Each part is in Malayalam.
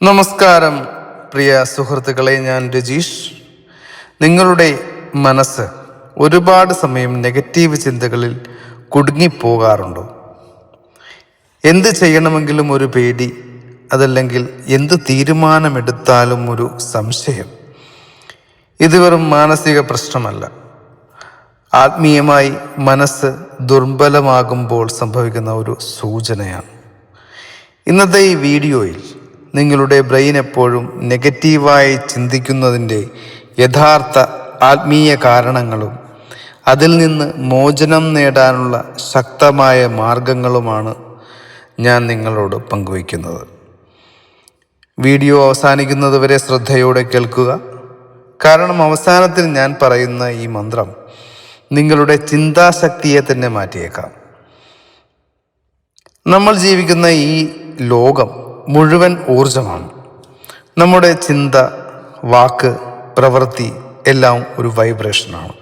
നമസ്കാരം പ്രിയ സുഹൃത്തുക്കളെ ഞാൻ രജീഷ്. നിങ്ങളുടെ മനസ്സ് ഒരുപാട് സമയം നെഗറ്റീവ് ചിന്തകളിൽ കുടുങ്ങിപ്പോകാറുണ്ടോ? എന്ത് ചെയ്യണമെങ്കിലും ഒരു പേടി അതല്ലെങ്കിൽ എന്ത് തീരുമാനമെടുത്താലും ഒരു സംശയം. ഇത് വെറും മാനസിക പ്രശ്നമല്ല. ആത്മീയമായി മനസ്സ് ദുർബലമാകുമ്പോൾ സംഭവിക്കുന്ന ഒരു സൂചനയാണ്. ഇന്നത്തെ ഈ വീഡിയോയിൽ നിങ്ങളുടെ ബ്രെയിൻ എപ്പോഴും നെഗറ്റീവായി ചിന്തിക്കുന്നതിന്റെ യഥാർത്ഥ ആത്മീയ കാരണങ്ങളും അതിൽ നിന്ന് മോചനം നേടാനുള്ള ശക്തമായ മാർഗങ്ങളുമാണ് ഞാൻ നിങ്ങളോട് പങ്കുവയ്ക്കുന്നത്. വീഡിയോ അവസാനിക്കുന്നതുവരെ ശ്രദ്ധയോടെ കേൾക്കുക. കാരണം അവസാനത്തിൽ ഞാൻ പറയുന്ന ഈ മന്ത്രം നിങ്ങളുടെ ചിന്താശക്തിയെ തന്നെ മാറ്റിയേക്കാം. നമ്മൾ ജീവിക്കുന്ന ഈ ലോകം മുഴുവൻ ഊർജമാണ് നമ്മുടെ ചിന്ത വാക്ക് പ്രവൃത്തി എല്ലാം ഒരു വൈബ്രേഷനാണ്.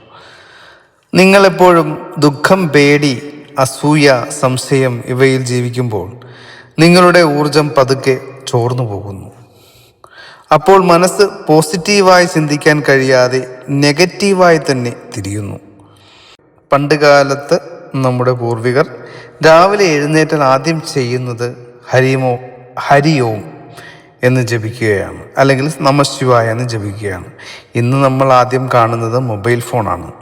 നിങ്ങളെപ്പോഴും ദുഃഖം പേടി അസൂയ സംശയം ഇവയിൽ ജീവിക്കുമ്പോൾ നിങ്ങളുടെ ഊർജം പതുക്കെ ചോർന്നു പോകുന്നു. അപ്പോൾ മനസ്സ് പോസിറ്റീവായി ചിന്തിക്കാൻ കഴിയാതെ നെഗറ്റീവായി തന്നെ തിരിയുന്നു. പണ്ടുകാലത്ത് നമ്മുടെ പൂർവികർ രാവിലെ എഴുന്നേറ്റാൽ ആദ്യം ചെയ്യുന്നത് ഹരിമോ ഹരി ഓം എന്ന് ജപിക്കുകയാണ്. അല്ലെങ്കിൽ നമ ശിവായ എന്ന് ജപിക്കുകയാണ്. ഇന്ന് നമ്മൾ ആദ്യം കാണുന്നത് മൊബൈൽ ഫോണാണ്.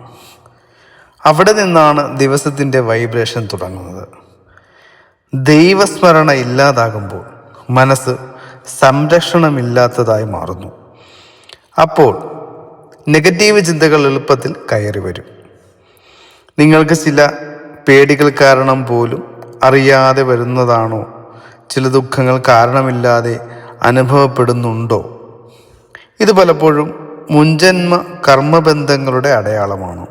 അവിടെ നിന്നാണ് ദിവസത്തിന്റെ വൈബ്രേഷൻ തുടങ്ങുന്നത്. ദൈവസ്മരണ ഇല്ലാതാകുമ്പോൾ മനസ്സ് സംരക്ഷണമില്ലാത്തതായി മാറുന്നു. അപ്പോൾ നെഗറ്റീവ് ചിന്തകൾ എളുപ്പത്തിൽ കയറി വരും. നിങ്ങൾക്ക് ചില പേടികൾ കാരണം പോലും അറിയാതെ വരുന്നതാണോ ചില ദുഃഖങ്ങൾ കാരണമില്ലാതെ അനുഭവപ്പെടുന്നുണ്ടോ? ഇത് പലപ്പോഴും മുൻജന്മ കർമ്മബന്ധങ്ങളുടെ അടയാളമാണ്.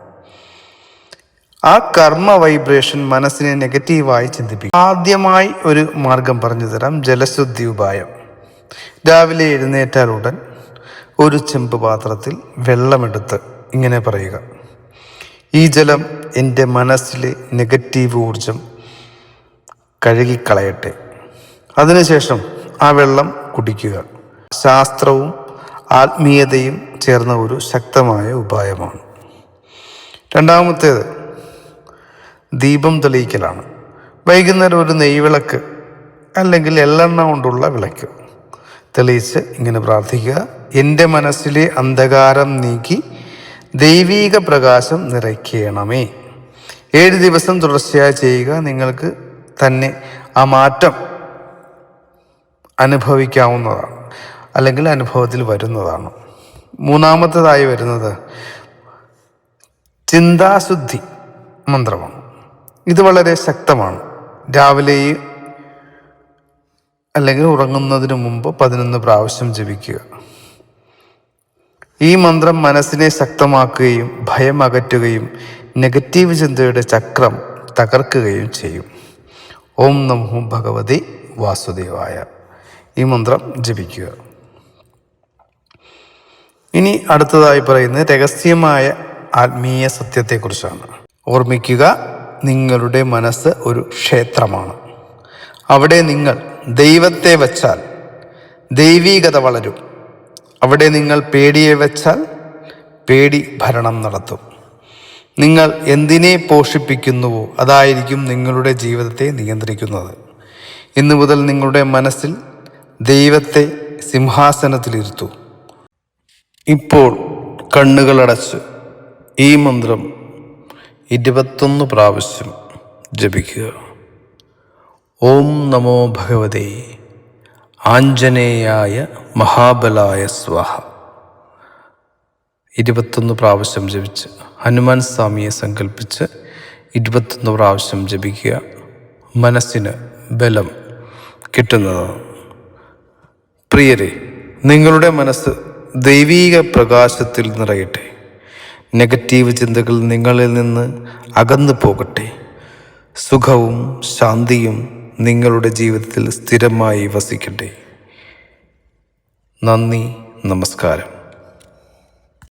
ആ കർമ്മ വൈബ്രേഷൻ മനസ്സിനെ നെഗറ്റീവായി ചിന്തിപ്പിക്കും. ആദ്യമായി ഒരു മാർഗം പറഞ്ഞു തരാം ജലശുദ്ധി ഉപായം. രാവിലെ എഴുന്നേറ്റാൽ ഉടൻ ഒരു ചെമ്പ് പാത്രത്തിൽ വെള്ളമെടുത്ത് ഇങ്ങനെ പറയുക. ഈ ജലം എന്റെ മനസ്സിലെ നെഗറ്റീവ് ഊർജം കഴുകിക്കളയട്ടെ. അതിനുശേഷം ആ വെള്ളം കുടിക്കുക. ശാസ്ത്രവും ആത്മീയതയും ചേർന്ന ഒരു ശക്തമായ ഉപായമാണ്. രണ്ടാമത്തേത് ദീപം തെളിയിക്കലാണ്. വൈകുന്നേരം ഒരു നെയ്വിളക്ക് അല്ലെങ്കിൽ എള്ളെണ്ണ കൊണ്ടുള്ള വിളക്ക്. തെളിയിച്ച് ഇങ്ങനെ പ്രാർത്ഥിക്കുക. എന്റെ മനസ്സിലെ അന്ധകാരം നീക്കി ദൈവീക പ്രകാശം നിറയ്ക്കണമേ. ഏഴ് ദിവസം തുടർച്ചയായി ചെയ്യുക. നിങ്ങൾക്ക് തന്നെ ആ മാറ്റം അനുഭവിക്കാവുന്നതാണ് അല്ലെങ്കിൽ അനുഭവത്തിൽ വരുന്നതാണ്. മൂന്നാമത്തേതായി വരുന്നത് ചിന്താശുദ്ധി മന്ത്രമാണ്. ഇത് വളരെ ശക്തമാണ്. രാവിലെ അല്ലെങ്കിൽ ഉറങ്ങുന്നതിന് മുമ്പ് പതിനൊന്ന് പ്രാവശ്യം ജപിക്കുക. ഈ മന്ത്രം മനസ്സിനെ ശക്തമാക്കുകയും ഭയം അകറ്റുകയും നെഗറ്റീവ് ചിന്തയുടെ ചക്രം തകർക്കുകയും ചെയ്യും. ഓം നമോ ഭഗവതി വാസുദേവായ. ഈ മന്ത്രം ജപിക്കുക. ഇനി അടുത്തതായി പറയുന്നത് രഹസ്യമായ ആത്മീയ സത്യത്തെക്കുറിച്ചാണ്. ഓർമ്മിക്കുക നിങ്ങളുടെ മനസ്സ് ഒരു ക്ഷേത്രമാണ്. അവിടെ നിങ്ങൾ ദൈവത്തെ വച്ചാൽ ദൈവീകത വളരും. അവിടെ നിങ്ങൾ പേടിയെ വച്ചാൽ പേടി ഭരണം നടത്തും. നിങ്ങൾ എന്തിനെ പോഷിപ്പിക്കുന്നുവോ അതായിരിക്കും നിങ്ങളുടെ ജീവിതത്തെ നിയന്ത്രിക്കുന്നത്. ഇന്നു മുതൽ നിങ്ങളുടെ മനസ്സിൽ ദൈവത്തെ സിംഹാസനത്തിലിരുത്തു. ഇപ്പോൾ കണ്ണുകളടച്ച് ഈ മന്ത്രം ഇരുപത്തൊന്ന് പ്രാവശ്യം ജപിക്കുക. ഓം നമോ ഭഗവതേ. ആഞ്ജനേയായ മഹാബലായ സ്വാഹ. ഇരുപത്തൊന്ന് പ്രാവശ്യം ജപിച്ച് ഹനുമാൻ സ്വാമിയെ സങ്കല്പിച്ച് ഇരുപത്തൊന്ന് പ്രാവശ്യം ജപിക്കുക. മനസ്സിന് ബലം കിട്ടുന്നതാണ് പ്രിയരെ നിങ്ങളുടെ മനസ്സ് ദൈവീക പ്രകാശത്തിൽ നിറയട്ടെ. നെഗറ്റീവ് ചിന്തകൾ നിങ്ങളിൽ നിന്ന് അകന്നു പോകട്ടെ. സുഖവും ശാന്തിയും നിങ്ങളുടെ ജീവിതത്തിൽ സ്ഥിരമായി വസിക്കട്ടെ. നന്ദി നമസ്കാരം.